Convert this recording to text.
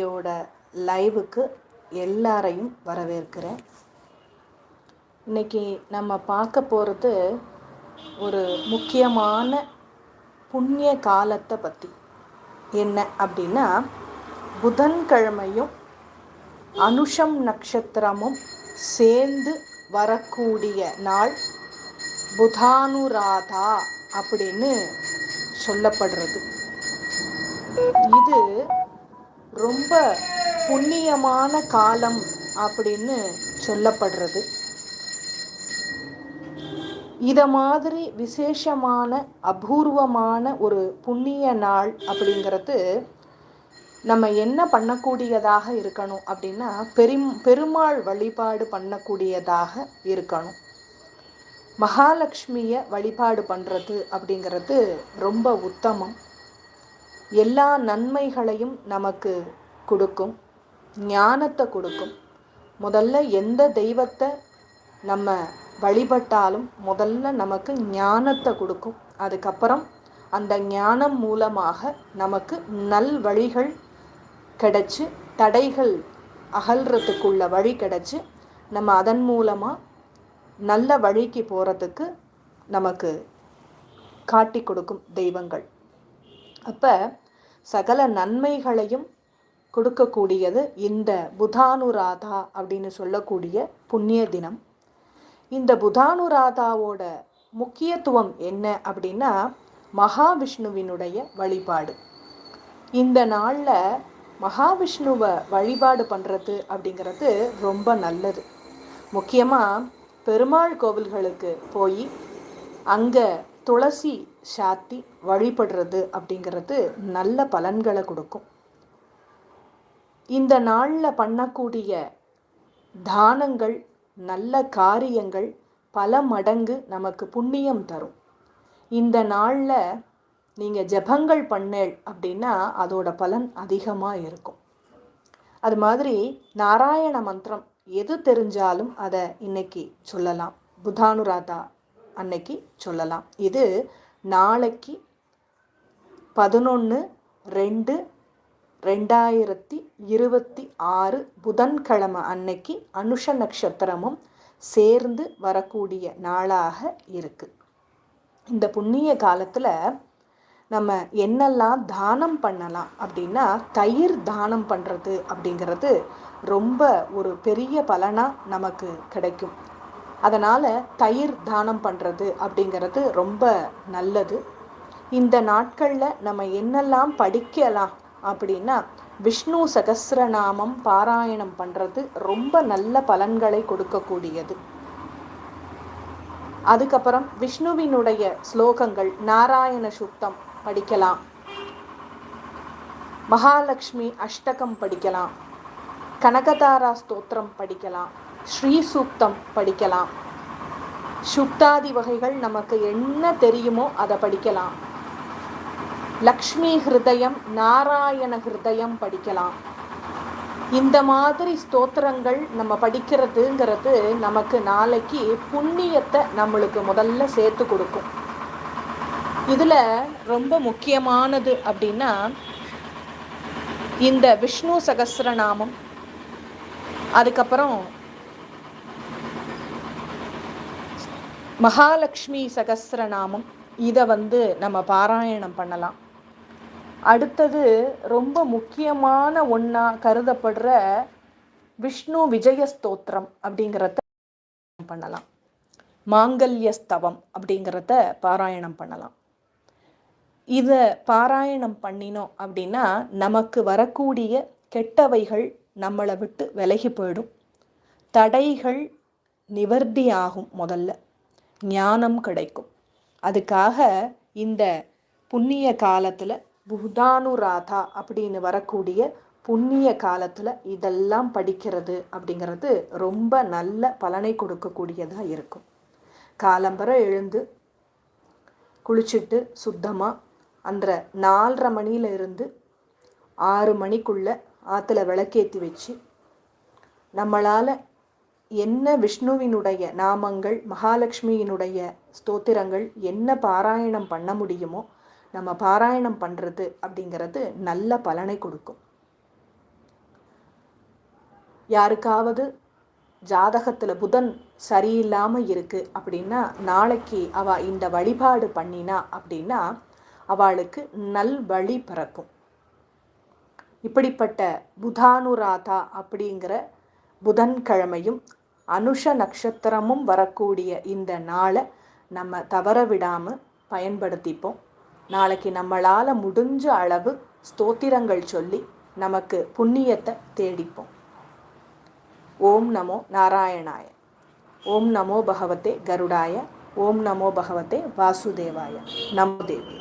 யோட லைவுக்கு எல்லாரையும் வரவேற்கிறேன். இன்னைக்கு நம்ம பார்க்க போகிறது ஒரு முக்கியமான புண்ணிய காலத்தை பற்றி என்ன அப்படின்னா புதன்கிழமையும் அனுஷம் நட்சத்திரமும் சேர்ந்து வரக்கூடிய நாள் புதானுராதா அப்படின்னு சொல்லப்படுறது. இது ரொம்ப புண்ணியமான காலம் அப்படின்னு சொல்லப்படுறது. இத மாதிரி விசேஷமான அபூர்வமான ஒரு புண்ணிய நாள் அப்படிங்கிறது நம்ம என்ன பண்ணக்கூடியதாக இருக்கணும் அப்படின்னா பெரும் பெருமாள் வழிபாடு பண்ணக்கூடியதாக இருக்கணும். மகாலட்சுமியை வழிபாடு பண்ணுறது அப்படிங்கிறது ரொம்ப உத்தமம். எல்லா நன்மைகளையும் நமக்கு கொடுக்கும் ஞானத்தை கொடுக்கும். முதல்ல எந்த தெய்வத்தை நம்ம வழிபட்டாலும் முதல்ல நமக்கு ஞானத்தை கொடுக்கும். அதுக்கப்புறம் அந்த ஞானம் மூலமாக நமக்கு நல் வழிகள் கிடைச்சி தடைகள் அகல்றதுக்குள்ள வழி கிடைச்சி நம்ம அதன் மூலமாக நல்ல வழிக்கு போகிறதுக்கு நமக்கு காட்டி கொடுக்கும் தெய்வங்கள். அப்போ சகல நன்மைகளையும் கொடுக்கக்கூடியது இந்த புதானுராதா அப்படின்னு சொல்லக்கூடிய புண்ணிய தினம். இந்த புதானுராதாவோட முக்கியத்துவம் என்ன அப்படின்னா மகாவிஷ்ணுவினுடைய வழிபாடு. இந்த நாளில் மகாவிஷ்ணுவை வழிபாடு பண்ணுறது அப்படிங்கிறது ரொம்ப நல்லது. முக்கியமாக பெருமாள் கோவில்களுக்கு போய் அங்கே துளசி சாத்தி வழிபடுறது அப்படிங்கிறது நல்ல பலன்களை கொடுக்கும். இந்த நாளில் பண்ணக்கூடிய தானங்கள் நல்ல காரியங்கள் பல மடங்கு நமக்கு புண்ணியம் தரும். இந்த நாளில் நீங்கள் ஜபங்கள் பண்ணேள் அப்படின்னா அதோட பலன் அதிகமாக இருக்கும். அது மாதிரி நாராயண மந்திரம் எது தெரிஞ்சாலும் அதை இன்னைக்கு சொல்லலாம். புதானுராதா அன்னைக்கு சொல்லலாம். இது நாளைக்கு பதினொன்று ரெண்டு ரெண்டாயிரத்தி இருபத்தி ஆறு புதன்கிழமை அன்னைக்கு அனுஷ நட்சத்திரமும் சேர்ந்து வரக்கூடிய நாளாக இருக்குது இந்த புண்ணிய காலத்தில் நம்ம என்னெல்லாம் தானம் பண்ணலாம் அப்படின்னா தயிர் தானம் பண்ணுறது அப்படிங்கிறது ரொம்ப ஒரு பெரிய பலனாக நமக்கு கிடைக்கும். அதனால் தயிர் தானம் பண்ணுறது அப்படிங்கிறது ரொம்ப நல்லது. இந்த நாட்களில் நம்ம என்னெல்லாம் படிக்கலாம் அப்படின்னா விஷ்ணு சகசிரநாமம் பாராயணம் பண்ணுறது ரொம்ப நல்ல பலன்களை கொடுக்கக்கூடியது. அதுக்கப்புறம் விஷ்ணுவினுடைய ஸ்லோகங்கள் நாராயண சுத்தம் படிக்கலாம். மகாலட்சுமி அஷ்டகம் படிக்கலாம். கனகதாரா ஸ்தோத்திரம் படிக்கலாம். ஸ்ரீ சூக்தம் படிக்கலாம். சுக்தாதி வகைகள் நமக்கு என்ன தெரியுமோ அதை படிக்கலாம். லக்ஷ்மி ஹிருதயம் நாராயண ஹிருதயம் படிக்கலாம். இந்த மாதிரி ஸ்தோத்திரங்கள் நம்ம படிக்கிறதுங்கிறது நமக்கு நாளைக்கு புண்ணியத்தை நம்மளுக்கு முதல்ல சேர்த்து கொடுக்கும். இதில் ரொம்ப முக்கியமானது அப்படின்னா இந்த விஷ்ணு சகசிரநாமம் அதுக்கப்புறம் மகாலட்சுமி சகசிரநாமம். இதை வந்து நம்ம பாராயணம் பண்ணலாம். அடுத்தது ரொம்ப முக்கியமான ஒன்றா கருதப்படுற விஷ்ணு விஜய ஸ்தோத்திரம் அப்படிங்கிறத பண்ணலாம். மாங்கல்ய ஸ்தவம் அப்படிங்கிறத பாராயணம் பண்ணலாம். இதை பாராயணம் பண்ணினோம் அப்படின்னா நமக்கு வரக்கூடிய கெட்டவைகள் நம்மளை விட்டு விலகி போயிடும். தடைகள் நிவர்த்தி ஆகும் முதல்ல. ஞானம் கிடைக்கும். அதுக்காக இந்த புண்ணிய காலத்தில் புதானுராதா அப்படின்னு வரக்கூடிய புண்ணிய காலத்தில் இதெல்லாம் படிக்கிறது அப்படிங்கிறது ரொம்ப நல்ல பலனை கொடுக்கக்கூடியதாக இருக்கும். காலம்பரை எழுந்து குளிச்சுட்டு சுத்தமாக அந்த நாலரை மணியில இருந்து ஆறு மணிக்குள்ளே ஆற்றுல விளக்கேற்றி வச்சு நம்மளால் என்ன விஷ்ணுவினுடைய நாமங்கள் மகாலட்சுமியினுடைய ஸ்தோத்திரங்கள் என்ன பாராயணம் பண்ண முடியுமோ நம்ம பாராயணம் பண்ணுறது அப்படிங்கிறது நல்ல பலனை கொடுக்கும். யாருக்காவது ஜாதகத்தில் புதன் சரியில்லாமல் இருக்குது அப்படின்னா நாளைக்கு அவள் இந்த வழிபாடு பண்ணினா அப்படின்னா அவளுக்கு நல் வழி பிறக்கும். இப்படிப்பட்ட புதானுராதா அப்படிங்கிற புதன்கிழமையும் அனுஷ நட்சத்திரமும் வரக்கூடிய இந்த நாளை நம்ம தவற விடாமல் பயன்படுத்திப்போம். நாளைக்கு நம்மளால் முடிஞ்ச அளவு ஸ்தோத்திரங்கள் சொல்லி நமக்கு புண்ணியத்தை தேடிப்போம். ஓம் நமோ நாராயணாய. ஓம் நமோ பகவதே கருடாய. ஓம் நமோ பகவதே வாசுதேவாய. நமோ தேவி.